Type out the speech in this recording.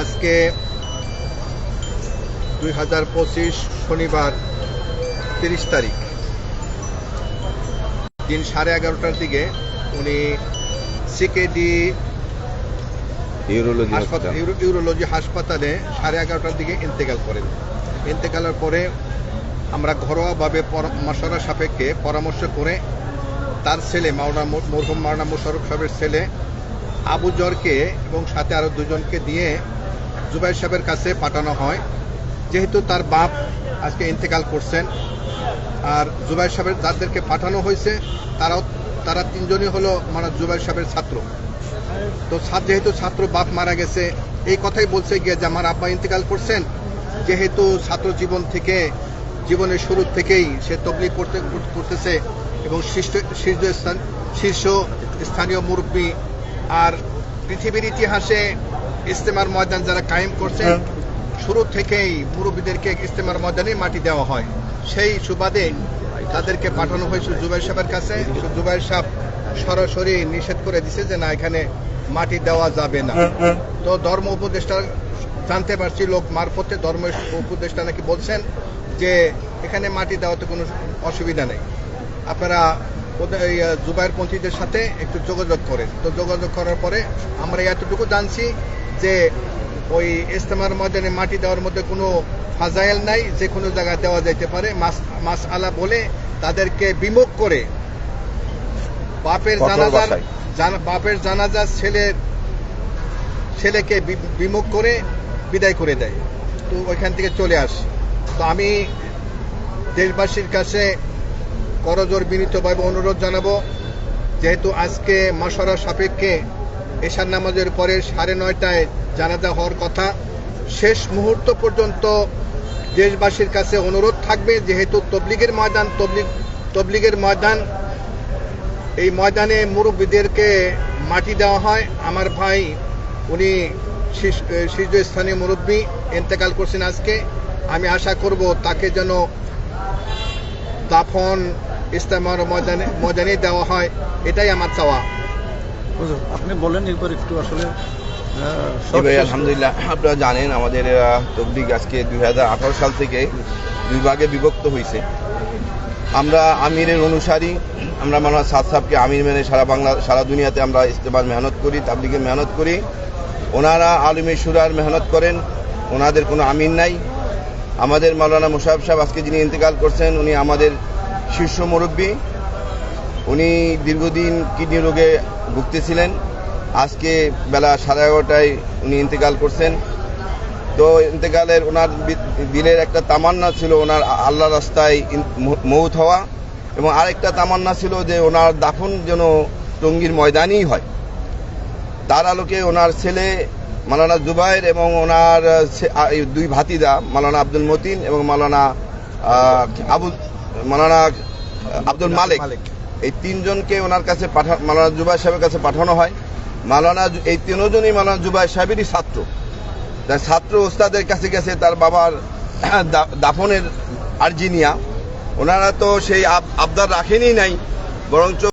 আজকে দুই হাজার পঁচিশ শনিবার তিরিশ তারিখ। দিন সাড়ে এগারোটার দিকে উনি সিকেডি ইউরোলজি হাসপাতাল সাড়ে এগারোটার দিকে ইন্তেকাল করেন। ইন্তেকালের পরে আমরা ঘরোয়াভাবে মশারা সাপেক্ষে পরামর্শ করে তার ছেলে মাওনা মরহুম মাওনা মোশারফ সাহেবের ছেলে আবু জরকে এবং সাথে আরও দুজনকে দিয়ে জুবাইর সাহেবের কাছে পাঠানো হয়। যেহেতু তার বাপ আজকে ইন্তেকাল করছেন, আর জুবাইর সাহেবের যাদেরকে পাঠানো হয়েছে, তারাও তারা তিনজনই হলো মানে জুবাইর সাহেবের ছাত্র। তো যেহেতু ছাত্র বাপ মারা গেছে, এই কথাই বলছে গিয়ে যে আমার আব্বা ইন্তেকাল করছেন। যেহেতু ছাত্র জীবন থেকে, জীবনের শুরু থেকেই সে তবলি করতে করতেছে এবং শীর্ষ শীর্ষ স্থানীয় মুরব্বী আর পৃথিবীর ইতিহাসে ইস্তেমার ময়দান যারা কায়েম করছেন শুরু থেকেই মুরব্বীদেরকে ইস্তেমার ময়দানে মাটি দেওয়া হয়। সেই সুবাদে তাদেরকে পাঠানো হয়েছে জুবাইর সাহেবের কাছে। জুবাইর সাহেব সরাসরি নিষেধ করে দিছে যে না এখানে মাটি দেওয়া যাবে না। তো ধর্ম উপদেষ্টা জানতে পারছি লোক মারফতে ধর্ম উপদেষ্টা নাকি বলছেন যে এখানে মাটি দেওয়াতে কোনো অসুবিধা নেই। আপনারা জুবাইর পন্থীদের সাথে একটু যোগাযোগ করেন। তো যোগাযোগ করার পরে আমরা এতটুকু জানছি যে ওই ইস্তেমার ময়দানে মাটি দেওয়ার মধ্যে কোনো ফাজাইল নাই যে কোনো জায়গায় দেওয়া যাইতে পারে। মাস মাস আলা বলে তাদেরকে বিমুখ করে বাপের জানাজার জানা- বাপের জানাজার ছেলের ছেলেকে বিমুখ করে বিদায় করে দেয়। তো ওইখান থেকে চলে আসে। তো আমি দেশবাসীর কাছে করজোর বিনীতভাবে অনুরোধ জানাব, যেহেতু আজকে মশারা সাপেক্ষে এশার নামাজের পরে সাড়ে নয়টায় জানাজা হওয়ার কথা, শেষ মুহূর্ত পর্যন্ত দেশবাসীর কাছে অনুরোধ থাকবে, যেহেতু তবলিগের ময়দান, তবলিগ, তবলিগের ময়দান, এই ময়দানে মুরব্বীদেরকে মাটি দেওয়া হয়। আমার ভাই, উনি শীর্ষস্থানীয় মুরব্বী, ইন্তেকাল করছেন আজকে। আমি আশা করব তাকে যেন দাফন ইস্তেমার ময়দানে ময়দানে দেওয়া হয় এটাই আমার চাওয়া। হুজুর, আপনি বলেন এরপর একটু আসলে আলহামদুলিল্লাহ আপনারা জানেন আমাদের তবলিগ আজকে দু হাজার আঠারো সাল থেকে দুই ভাগে বিভক্ত হয়েছে আমরা আমিরের অনুসারী আমরা মানা সাদ সাহেবকে আমির মেনে সারা বাংলা সারা দুনিয়াতে আমরা ইস্তেমার মেহনত করি তাবলিগের মেহনত করি। ওনারা আলিমে সুরার মেহনত করেন ওনাদের কোনো আমির নাই। আমাদের মাওলানা মুশারফ সাহেব আজকে যিনি ইন্তেকাল করছেন উনি আমাদের শীর্ষ মুরব্বী, উনি দীর্ঘদিন কিডনি রোগে ভুগতেছিলেন। আজকে বেলা সাড়ে এগারোটায় উনি ইন্তেকাল করছেন। তো ইন্তেকালের ওনার দিলের একটা তামান্না ছিল ওনার আল্লাহ রাস্তায় মৌত হওয়া এবং আরেকটা তামান্না ছিল যে ওনার দাফন যেন টঙ্গীর ময়দানেই হয়। তার আলোকে ওনার ছেলে মালানা জুবাইর এবং ওনার দুই ভাতিদা মালানা আব্দুল মতিন এবং মালানা আবুল মালানা আব্দুল মালিক, এই তিনজনকে ওনার কাছে পাঠা, মালানা জুবাই সাহেবের কাছে পাঠানো হয়। মালানা এই তিনজনই মালানা জুবাই সাহেবেরই ছাত্র। তার ছাত্র ওস্তাদের কাছে গেছে, তার বাবার দাফনের আর্জিনিয়া ওনারা তো সেই আব- আবদার রাখেনি নাই, বরঞ্চ